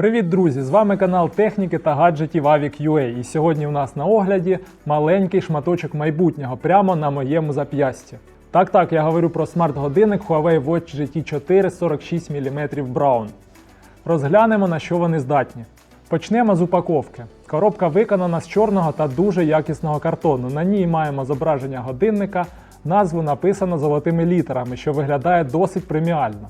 Привіт, друзі! З вами канал техніки та гаджетів Avic.ua. І сьогодні у нас на огляді маленький шматочок майбутнього прямо на моєму зап'ясті. Так, так, я говорю про смарт-годинник Huawei Watch GT4 46 мм Brown. Розглянемо на що вони здатні. Почнемо з упаковки. Коробка виконана з чорного та дуже якісного картону. На ній маємо зображення годинника, назву написано золотими літерами, що виглядає досить преміально.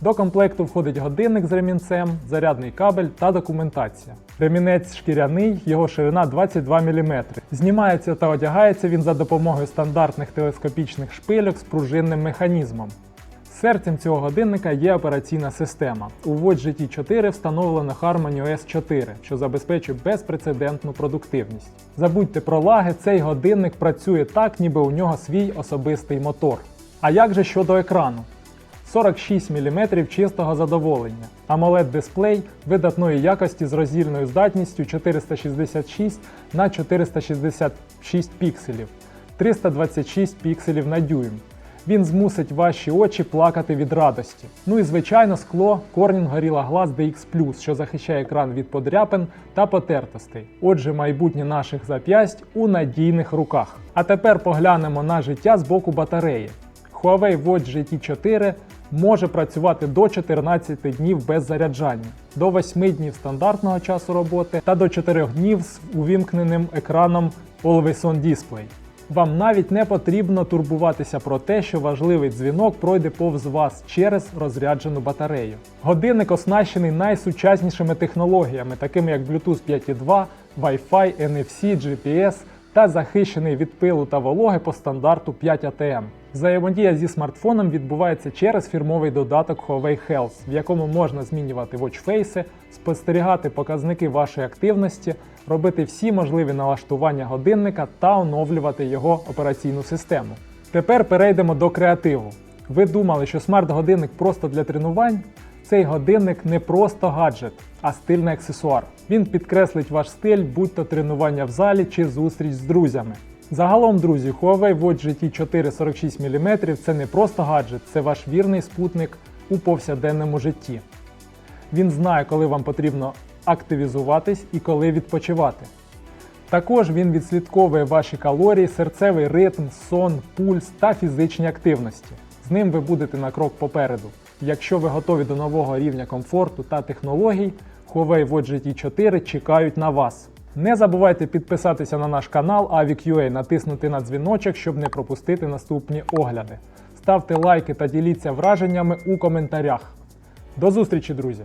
До комплекту входить годинник з ремінцем, зарядний кабель та документація. Ремінець шкіряний, його ширина 22 мм. Знімається та одягається він за допомогою стандартних телескопічних шпильок з пружинним механізмом. Серцем цього годинника є операційна система. У Watch GT4 встановлено Harmony OS 4, що забезпечує безпрецедентну продуктивність. Забудьте про лаги, цей годинник працює так, ніби у нього свій особистий мотор. А як же щодо екрану? 46 мм чистого задоволення. amoled дисплей видатної якості з роздільною здатністю 466 на 466 пікселів, 326 пікселів на дюйм. Він змусить ваші очі плакати від радості. Ну і звичайно скло Corning Gorilla Glass DX+, що захищає екран від подряпин та потертостей. Отже, майбутнє наших зап'ясть у надійних руках. А тепер поглянемо на життя з боку батареї. Huawei Watch GT4 може працювати до 14 днів без заряджання, до 8 днів стандартного часу роботи та до 4 днів з увімкненим екраном Always On Display. Вам навіть не потрібно турбуватися про те, що важливий дзвінок пройде повз вас через розряджену батарею. Годинник оснащений найсучаснішими технологіями, такими як Bluetooth 5.2, Wi-Fi, NFC, GPS та захищений від пилу та вологи по стандарту 5 ATM. Взаємодія зі смартфоном відбувається через фірмовий додаток Huawei Health, в якому можна змінювати watchface, спостерігати показники вашої активності, робити всі можливі налаштування годинника та оновлювати його операційну систему. Тепер перейдемо до креативу. Ви думали, що смарт-годинник просто для тренувань? Цей годинник не просто гаджет, а стильний аксесуар. Він підкреслить ваш стиль, будь то тренування в залі чи зустріч з друзями. Загалом, друзі, Huawei Watch GT4 46 мм це не просто гаджет, це ваш вірний спутник у повсякденному житті. Він знає, коли вам потрібно активізуватись і коли відпочивати. Також він відслідковує ваші калорії, серцевий ритм, сон, пульс та фізичні активності. З ним ви будете на крок попереду. Якщо ви готові до нового рівня комфорту та технологій, Huawei Watch GT4 чекають на вас. Не забувайте підписатися на наш канал Avic.ua, натиснути на дзвіночок, щоб не пропустити наступні огляди. Ставте лайки та діліться враженнями у коментарях. До зустрічі, друзі!